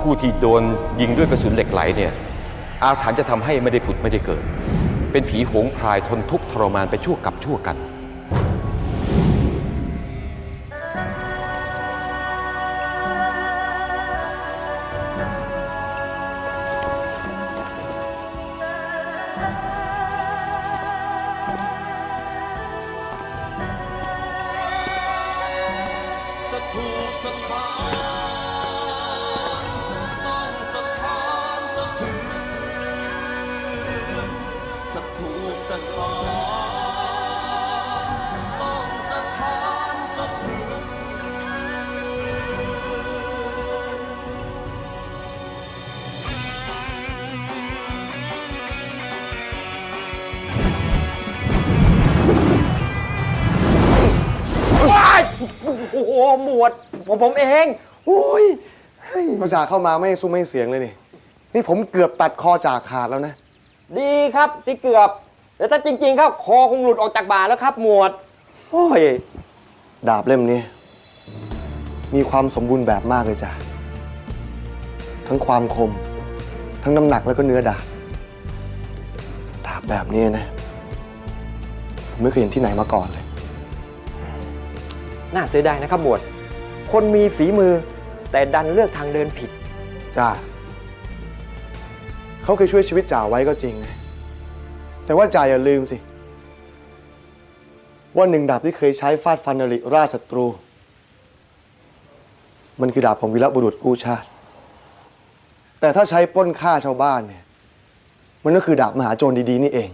ผู้ที่โดนยิงด้วยกระสุนเหล็กไหลเนี่ยอาถรรพ์จะทำให้ไม่ได้ผุดไม่ได้เกิด เป็นผีโหงพรายทนทุกข์ทรมานไปชั่วกับชั่วกัน อ้โหหมวดผมผมเองอุ้ยก็จ่าเข้ามาไม่ซุ้มไม่เสียงเลยนี่ นี่ผมเกือบตัดคอจ่าขาดแล้วนะ ดีครับที่เกือบแต่ถ้าจริง ๆ ครับ คอคงหลุดออกจากบ่าแล้วครับ หมวดโอ้ยดาบเล่มนี้ มีความสมบูรณ์แบบมากเลยจ้ะทั้งความคม ทั้งน้ำหนักแล้วก็เนื้อดาบดาบแบบนี้นะ ผมไม่เคยเห็นที่ไหนมาก่อนเลย น่าเสียดายนะครับหมวดคนมีฝีมือแต่ดันเลือกทางเดินผิด จ้าเขาเคยช่วยชีวิตจ่าไว้ก็จริงนะแต่ว่าจ่าอย่าลืมสิ ว่าหนึ่งดาบที่เคยใช้ฟาดฟันนริราชศัตรู มันคือดาบของวีรบุรุษกู้ชาติ แต่ถ้าใช้ปล้นฆ่าชาวบ้านเนี่ย มันก็คือดาบมหาโจรดีๆนี่เอง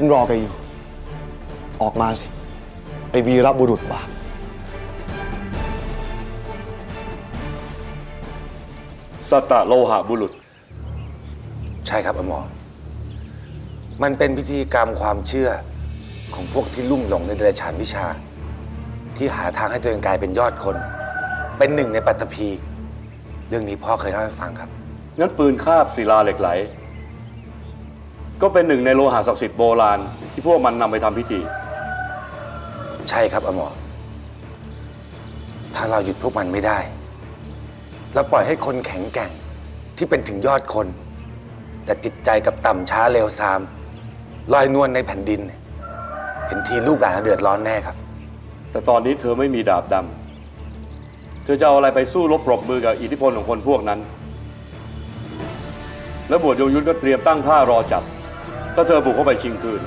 ฉันรอแกอยู่ ออกมาสิ ไอวีรบุรุษบาปสัตตโลหะบุรุษ ใช่ครับอมรมันเป็นพิธีกรรมความเชื่อของพวกที่ลุ่มหลงในเดรัจฉานวิชา ที่หาทางให้ตัวเองกลายเป็นยอดคน เป็นหนึ่งในปัตตภี เรื่องนี้พ่อเคยเล่าให้ฟังครับ งั้นปืนคาบศิลาเหล็กไหล ก็เป็นหนึ่งในโลหะศักดิ์สิทธิ์โบราณ ที่พวกมันนำไปทำพิธี ใช่ครับอมรถ้าเราหยุดพวกมันไม่ได้แล้วปล่อยให้คนแข็งแกร่งที่เป็นถึงยอดคน แต่ติดใจกับต่ำช้าเร็วซามลอยนวลในแผ่นดิน เห็นทีลูกหลานเราเดือดร้อนแน่ครับ แต่ตอนนี้เธอไม่มีดาบดำเธอจะเอาอะไรไปสู้รบปรบมือกับอิทธิพลของคนพวกนั้น แล้วบวชยงยุทธก็เตรียมตั้งท่ารอจับ ถ้าเธอบุกเข้าไปชิงคืน